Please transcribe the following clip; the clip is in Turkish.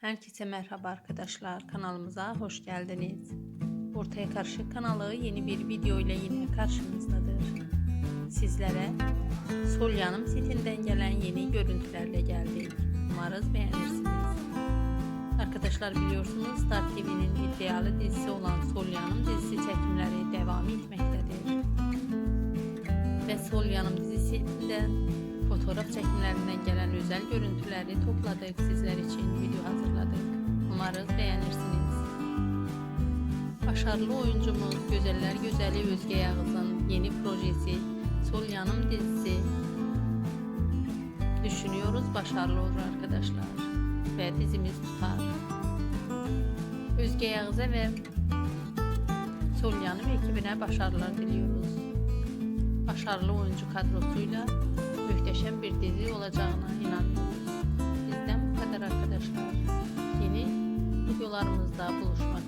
Herkese merhaba arkadaşlar. Kanalımıza hoş geldiniz. Ortaya Karışık kanalı yeni bir video ile yine karşınızdadır. Sizlere Sol Yanım sitinden gelen yeni görüntülerle geldik. Umarız beğenirsiniz. Arkadaşlar biliyorsunuz Star TV'nin iddialı dizisi olan Sol Yanım dizisi çekimleri devam etmektedir. Ve Sol Yanım dizisinden fotoğraf çekimlerinden gelen özel görüntüleri topladık. Sizler için video hazırladık. Umarız beğenirsiniz. Başarılı oyuncumuz Gözeller Gözeli Özge Yağız'ın yeni projesi Sol Yanım dizisi düşünüyoruz başarılı olur arkadaşlar ve dizimiz tutar. Özge Yağız'a ve Sol Yanım ekibine başarılar diliyoruz. Başarılı oyuncu kadrosuyla muhteşem bir dizi olacağına inanıyoruz. videolarımızda buluşmak